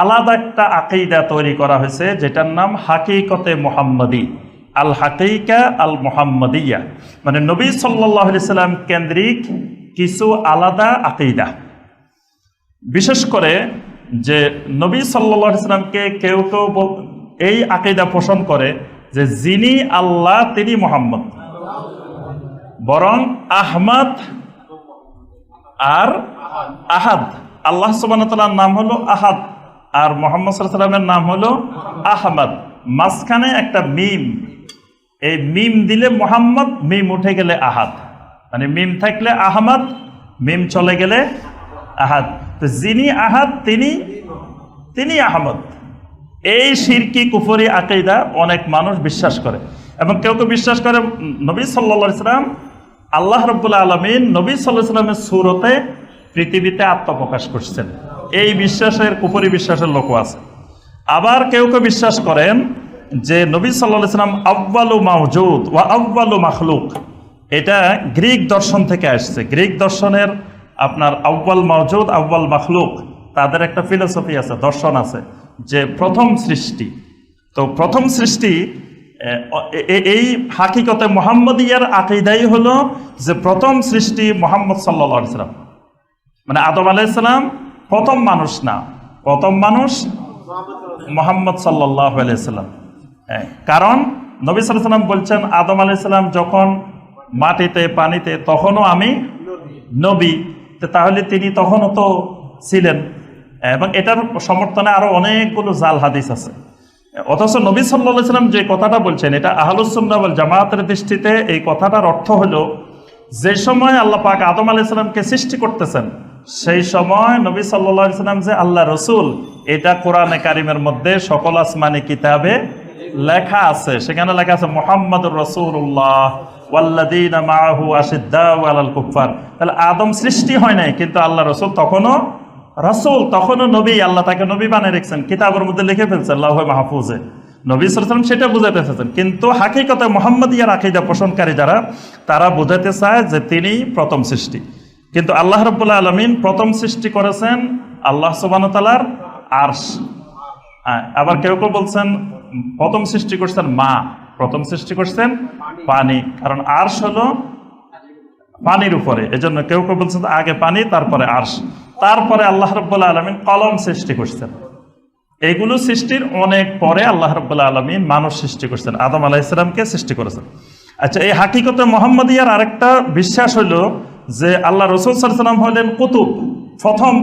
আলাদা একটা আকিদা তৈরি করা হয়েছে, যেটার নাম হাকিকতে মোহাম্মদী। আল হাকিকা আল মোহাম্মদিয়া। মানে নবী সাল্লাহ সাল্লাম কেন্দ্রিক কিছু আলাদা আকিদা। বিশেষ করে যে নবী সাল্লাহ ইসলামকে কেউ কেউ এই আকিদা পোষণ করে যে যিনি আল্লাহ, তিনি মোহাম্মদ। বরং আহমদ আর আহাদ। আল্লাহ সুবাহতাল্লাহর নাম হলো আহাদ। আর মোহাম্মদ সাল্লামের নাম হলো আহমদ। মাঝখানে একটা মিম। এই মিম দিলে মোহাম্মদ, মিম উঠে গেলে আহাদ। মানে মিম থাকলে আহমদ, মিম চলে গেলে আহাদ। তো যিনি আহাদ, তিনি তিনি আহমদ। এই শিরকি কুফরি আকেইদা অনেক মানুষ বিশ্বাস করে। এবং কেউ কেউ বিশ্বাস করে, নবী সাল্লা ইসলাম আল্লাহ রব্বুল্লা আলমিন নবী সাল্লাহ ইসলামের সুরতে পৃথিবীতে আত্মপ্রকাশ করছেন। এই বিশ্বাসের কুফরি বিশ্বাসের লোকও আছে। আবার কেউ কেউ বিশ্বাস করেন যে নবী সাল্লাহ ইসলাম আব্বালু মাহজুদ ওয়া আব্বালু মাখলুক। এটা গ্রিক দর্শন থেকে আসছে। গ্রিক দর্শনের আপনার আব্বাল মাহজুদ আব্বাল মাখলুক, তাদের একটা ফিলোসফি আছে, দর্শন আছে যে প্রথম সৃষ্টি। তো প্রথম সৃষ্টি এই হাকিকতে মোহাম্মদিয়ার আকিদাই হলো যে প্রথম সৃষ্টি মোহাম্মদ সাল্লা সাল্লাম। মানে আদম আলাইসালাম প্রথম মানুষ না। প্রথম মানুষ মোহাম্মদ সাল্লাহ আলাইসাল্লাম হ্যাঁ, কারণ নবী সাল্লাম বলছেন আদম আলাইসাল্লাম যখন মাটিতে পানিতে তখনও আমি নবী। তাহলে তিনি তখনও তো ছিলেন। এবং এটার সমর্থনে আরও অনেকগুলো জাল হাদিস আছে। অথচ নবী সাল্লাহ সাল্লাম যে কথাটা বলছেন এটা আহলুসুল্লাহ জামায়াতের দৃষ্টিতে এই কথাটার অর্থ হলো যে সময় আল্লাহ পাক আদম আলাইসাল্লামকে সৃষ্টি করতেছেন সেই সময় নবী সাল্লাহ সাল্লাম যে আল্লাহ রসুল, এটা কোরআনে কারিমের মধ্যে সকল আসমানি কিতাবে লেখা আছে। সেখানে লেখা আছে মোহাম্মদ রসুল্লাহ ওয়াল্লাদিন মাহু আশিদ্দাউ আলাল তাহলে আদম সৃষ্টি হয় নাই, কিন্তু আল্লাহ রসুল তখনও রসুল, তখনও নবী, আল্লাহ তাকে নবী বানিয়ে রেখেছেন, কিতাবের মধ্যে লিখে ফেলছেন, আল্লাহ মাহফুজে। নবী সালাম সেটা বুঝাতে চেয়েছেন কিন্তু হাকিকতে মোহাম্মদ ইয়ার আকিদা পোষণকারী যারা, তারা বুঝাতে চায় যে তিনি প্রথম সৃষ্টি। কিন্তু আল্লাহ রব্বুল্লাহ আলমিন প্রথম সৃষ্টি করেছেন আল্লাহ সুবানতালার আর্শ। হ্যাঁ, আবার কেউ কেউ বলছেন প্রথম সৃষ্টি করছেন মা প্রথম সৃষ্টি করছেন পানি। কারণ আর্শ হলো পানির উপরে এজন্য কেউ কেউ বলছেন আগে পানি তারপরে আর্শ। তারপরে আল্লাহ রব্বুল্লাহ আলমিন কলম সৃষ্টি করছেন। এগুলো সৃষ্টির অনেক পরে আল্লাহ রব্বুল্লাহ আলমিন মানুষ সৃষ্টি করছেন। আদম আলাইসালামকে সৃষ্টি করেছেন। আচ্ছা এই হাকিকতে মোহাম্মদিয়ার আরেকটা বিশ্বাস হলো যে আল্লাহ রসুল সাল্লাম হলেন কুতুব প্রথম